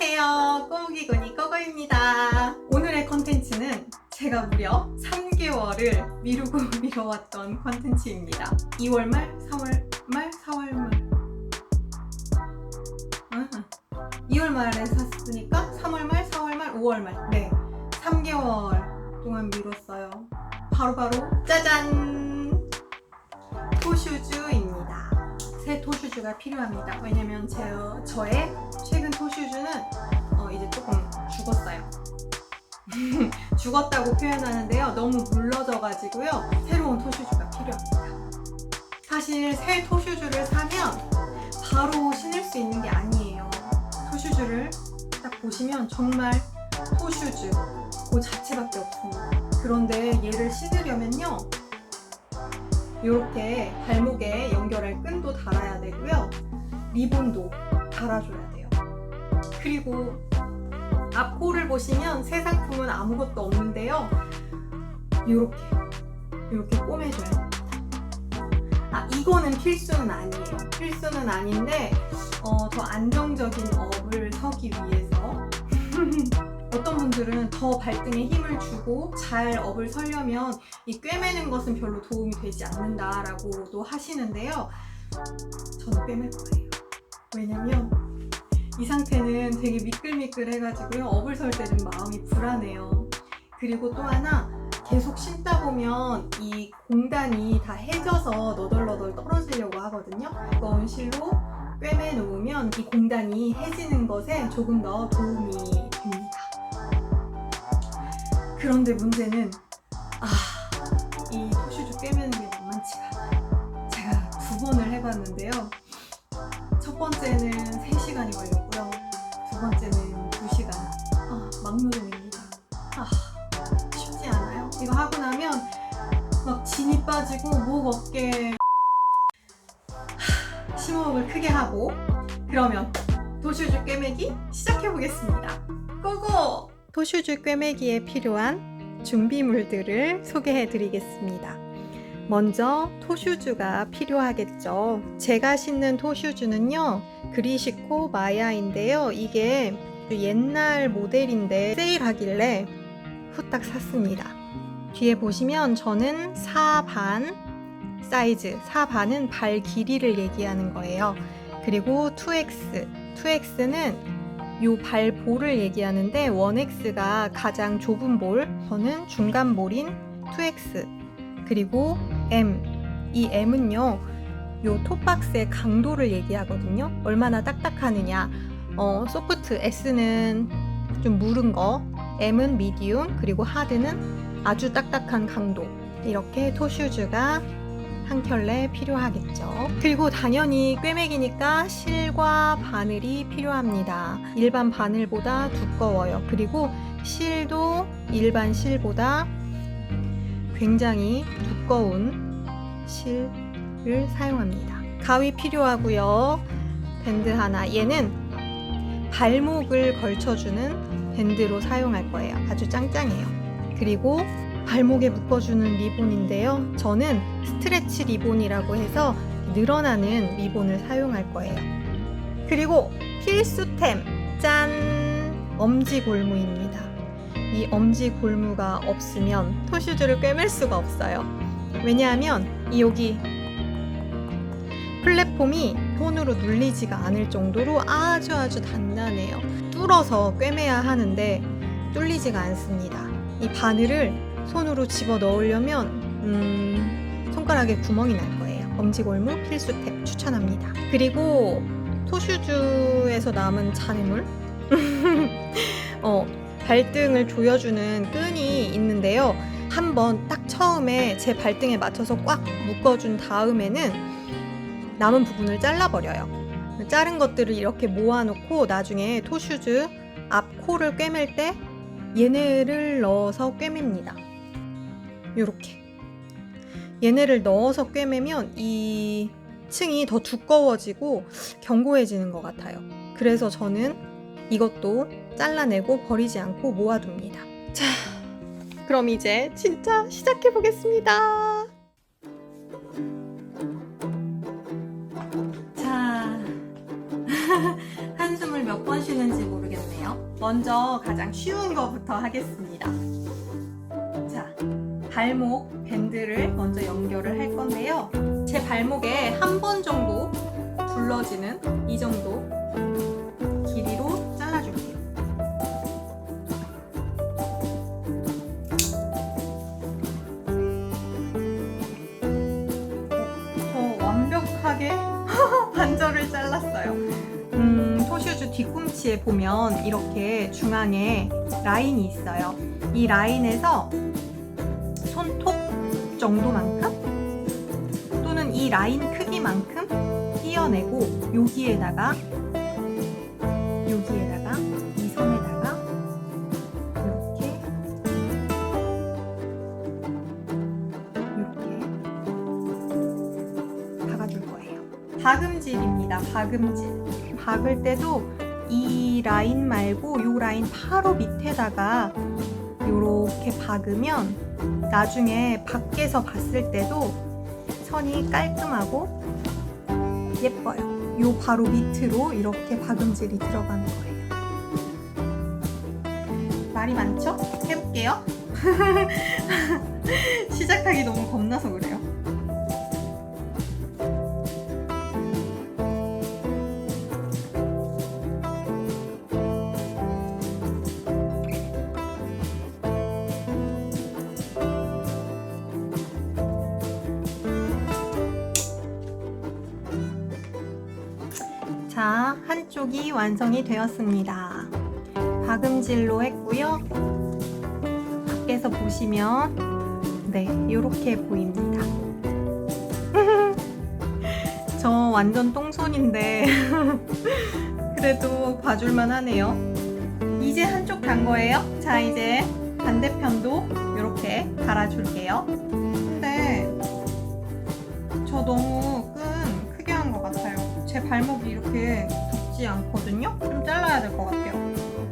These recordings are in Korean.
안녕하세요. 꼬무기고니 꼬고입니다. 오늘의 컨텐츠는 제가 무려 3개월을 미루고 미뤄왔던 컨텐츠입니다. 2월 말, 3월 말, 4월 말. 아하. 2월 말에 샀으니까 3월 말, 4월 말, 5월 말. 네. 3개월 동안 미뤘어요. 바로바로 짜잔! 토슈즈입니다. 새 토슈즈가 필요합니다. 왜냐면 제, 저의 최근 토슈즈는 어, 이제 조금 죽었어요. 죽었다고 표현하는데요. 너무 물러져가지고요. 새로운 토슈즈가 필요합니다. 사실 새 토슈즈를 사면 바로 신을 수 있는 게 아니에요. 토슈즈를 딱 보시면 정말 토슈즈 그 자체밖에 없습니다. 그런데 얘를 신으려면요. 이렇게 발목에 연결할 끈도 달아야 되고요. 리본도 달아줘야 돼요. 그리고 앞코를 보시면 새 상품은 아무것도 없는데요. 이렇게 이렇게 꼬매줘야 돼요. 아 이거는 필수는 아니에요. 필수는 아닌데 어, 더 안정적인 업을 서기 위해서 어떤 분들은 더 발등에 힘을 주고 잘 업을 서려면 이 꿰매는 것은 별로 도움이 되지 않는다라고도 하시는데요. 저는 꿰맬 거예요. 왜냐면 이 상태는 되게 미끌미끌해가지고요. 업을 설 때 좀 마음이 불안해요. 그리고 또 하나 계속 신다 보면 이 공단이 다 해져서 너덜너덜 떨어지려고 하거든요. 이건 실로 꿰매 놓으면 이 공단이 해지는 것에 조금 더 도움이. 그런데 문제는 아, 이 토슈즈 꿰매는 게 만만치가. 제가 두 번을 해봤는데요. 첫 번째는 3시간이 걸렸고요. 두 번째는 2시간. 아, 막노동입니다. 아, 쉽지 않아요. 이거 하고 나면 막 진이 빠지고 목 어깨 하, 심호흡을 크게 하고 그러면 토슈즈 꿰매기 시작해 보겠습니다. 고고! 토슈즈 꿰매기에 필요한 준비물들을 소개해 드리겠습니다. 먼저 토슈즈가 필요하겠죠. 제가 신는 토슈즈는요, 그리시코 마야인데요. 이게 옛날 모델인데 세일하길래 후딱 샀습니다. 뒤에 보시면 저는 4반 사이즈, 4반은 발 길이를 얘기하는 거예요. 그리고 2X, 2X는 요 발볼을 얘기하는데 1X가 가장 좁은 볼, 저는 중간 볼인 2X, 그리고 M, 이 M은요, 요 톱박스의 강도를 얘기하거든요. 얼마나 딱딱하느냐. 어, 소프트, S는 좀 무른 거, M은 미디움, 그리고 하드는 아주 딱딱한 강도. 이렇게 토슈즈가 한 켤레 필요하겠죠. 그리고 당연히 꿰매기니까 실과 바늘이 필요합니다. 일반 바늘보다 두꺼워요. 그리고 실도 일반 실보다 굉장히 두꺼운 실을 사용합니다. 가위 필요하고요. 밴드 하나. 얘는 발목을 걸쳐주는 밴드로 사용할 거예요. 아주 짱짱해요. 그리고 발목에 묶어주는 리본인데요. 저는 스트레치 리본이라고 해서 늘어나는 리본을 사용할 거예요. 그리고 필수템 짠 엄지 골무입니다. 이 엄지 골무가 없으면 토슈즈를 꿰맬 수가 없어요. 왜냐하면 이 여기 플랫폼이 손으로 눌리지가 않을 정도로 아주 아주 단단해요. 뚫어서 꿰매야 하는데 뚫리지가 않습니다. 이 바늘을 손으로 집어 넣으려면 음, 손가락에 구멍이 날 거예요. 엄지골무 필수템 추천합니다. 그리고 토슈즈에서 남은 잔해물 어, 발등을 조여주는 끈이 있는데요. 한번 딱 처음에 제 발등에 맞춰서 꽉 묶어준 다음에는 남은 부분을 잘라버려요. 자른 것들을 이렇게 모아놓고 나중에 토슈즈 앞 코를 꿰맬 때 얘네를 넣어서 꿰맵니다. 요렇게. 얘네를 넣어서 꿰매면 이 층이 더 두꺼워지고 견고해지는 것 같아요. 그래서 저는 이것도 잘라내고 버리지 않고 모아둡니다. 자, 그럼 이제 진짜 시작해 보겠습니다. 자, 한숨을 몇 번 쉬는지 모르겠네요. 먼저 가장 쉬운 거부터 하겠습니다. 자, 발목 밴드를 먼저 연결을 할 건데요. 제 발목에 한 번 정도 둘러지는 이 정도 길이로 잘라줄게요. 저 완벽하게 반절을 잘랐어요. 음, 토슈즈 뒤꿈치에 보면 이렇게 중앙에 라인이 있어요. 이 라인에서 정도만큼 또는 이 라인 크기만큼 띄어내고 여기에다가 여기에다가 이 선에다가 이렇게 이렇게 박아줄 거예요. 박음질입니다. 박음질. 박을 때도 이 라인 말고 이 라인 바로 밑에다가 이렇게 박으면 나중에 밖에서 봤을 때도 선이 깔끔하고 예뻐요. 요 바로 밑으로 이렇게 박음질이 들어가는 거예요. 말이 많죠? 해볼게요. 시작하기 너무 겁나서 그래 자, 한쪽이 완성이 되었습니다. 박음질로 했고요. 밖에서 보시면 네, 이렇게 보입니다. 저 완전 똥손인데 그래도 봐줄만 하네요. 이제 한쪽 단 거예요. 자, 이제 반대편도 이렇게 달아줄게요. 발목이 이렇게 덥지 않거든요? 좀 잘라야 될 것 같아요.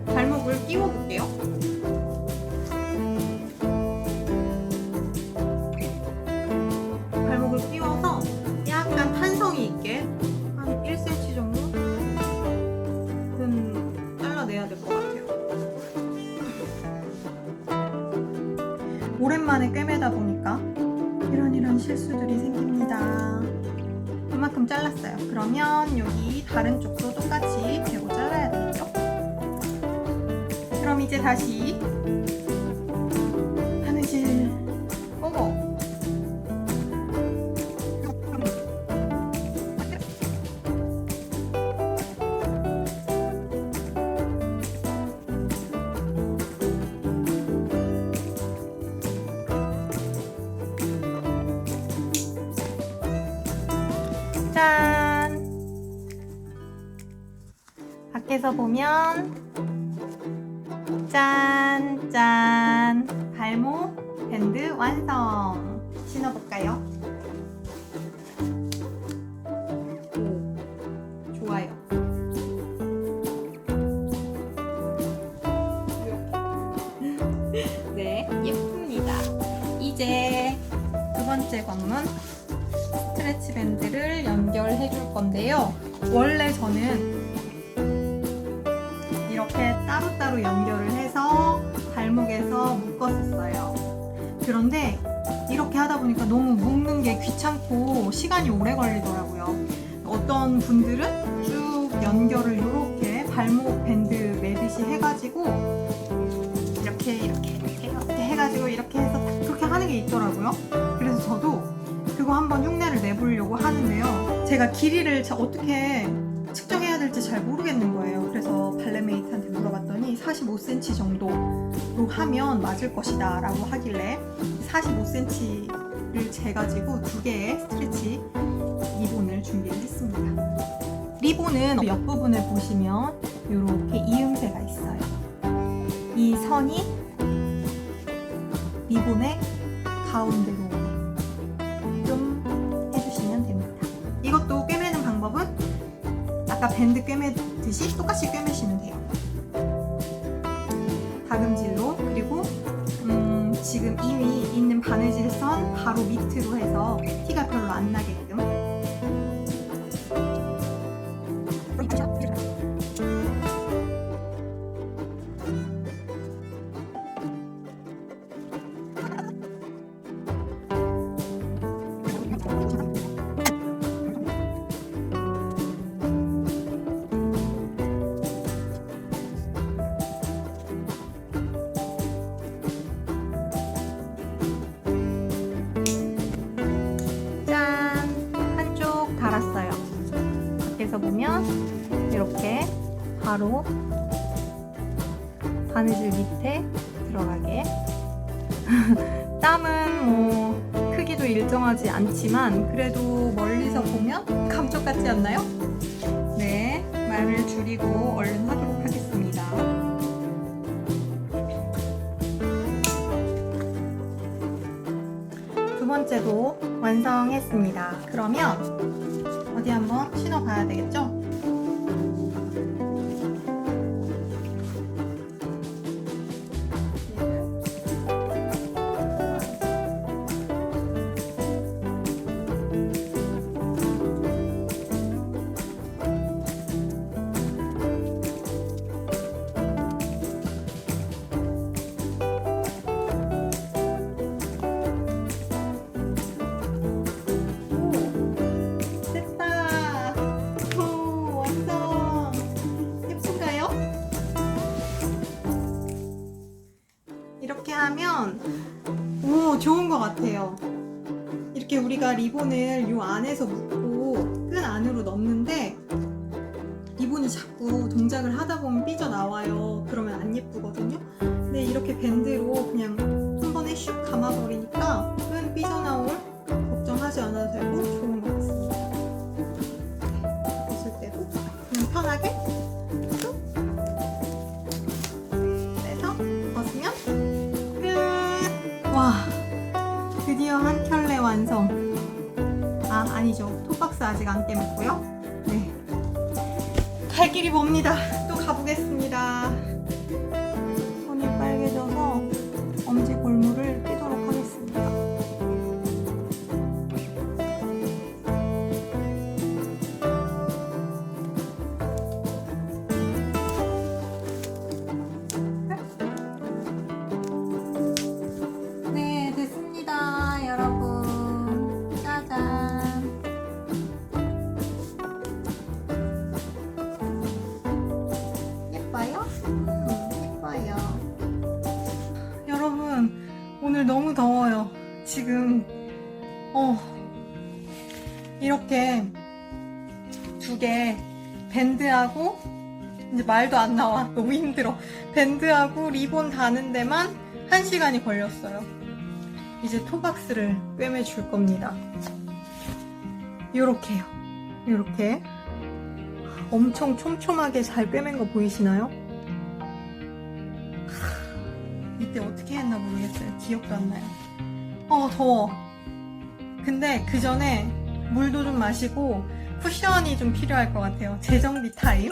발목을 끼워볼게요. 발목을 끼워서 약간 탄성이 있게 한 1cm 정도 는 잘라내야 될 것 같아요. 오랜만에 꿰매다 보니까 이런 이런 실수들이 생깁니다. 이만큼 잘랐어요. 그러면 여기 다른 쪽도 똑같이 대고 잘라야 되겠죠? 그럼 이제 다시 짠! 밖에서 보면 짠! 짠! 발목 밴드 완성! 신어볼까요? 오, 좋아요. 네, 예쁩니다. 이제 두 번째 관문 스트레치 밴드를 건데요. 원래 저는 이렇게 따로따로 연결을 해서 발목에서 묶었었어요. 그런데 이렇게 하다 보니까 너무 묶는 게 귀찮고 시간이 오래 걸리더라고요. 어떤 분들은 쭉 연결을 이렇게 발목 밴드 매듯이 해가지고 이렇게 이렇게 이렇게 해가지고 이렇게 해서 그렇게 하는 게 있더라고요. 그래서 저도 그거 한번 흉내를 내보려고 하는데요. 제가 길이를 자- 어떻게 측정해야 될지 잘 모르겠는 거예요. 그래서 발레메이트한테 물어봤더니 45cm 정도로 하면 맞을 것이다 라고 하길래 45cm를 재가지고 두 개의 스트레치 리본을 준비를 했습니다. 리본은 옆부분을 보시면 이렇게 이음새가 있어요. 이 선이 리본의 가운데로 아까 밴드 꿰매듯이 똑같이 꿰매시면 돼요. 다금질로 그리고 음, 지금 이미 있는 바느질 선 바로 밑으로 해서 티가 별로 안 나게 바로 바느질 밑에 들어가게. 땀은 뭐 크기도 일정하지 않지만 그래도 멀리서 보면 감쪽 같지 않나요? 네, 말을 줄이고 얼른 하도록 하겠습니다. 두 번째도 완성했습니다. 그러면 어디 한번 신어 봐야 되겠죠? 같아요. 이렇게 우리가 리본을 요 안에서 묶고 끈 안으로 넣는데 리본이 자꾸 동작을 하다 보면 삐져 나와요. 그러면 안 예쁘거든요. 근데 이렇게 밴드로 가보겠습니다 오늘 너무 더워요. 지금, 어, 이렇게 두 개 밴드하고, 이제 말도 안 나와. 너무 힘들어. 밴드하고 리본 다는 데만 한 시간이 걸렸어요. 이제 토박스를 꿰매 줄 겁니다. 요렇게요. 요렇게. 엄청 촘촘하게 잘 꿰맨 거 보이시나요? 하, 이때 어떻게 했나 모르겠어요. 기억도 안 나요. 어, 더워. 근데 그 전에 물도 좀 마시고 쿠션이 좀 필요할 것 같아요. 재정비 타임.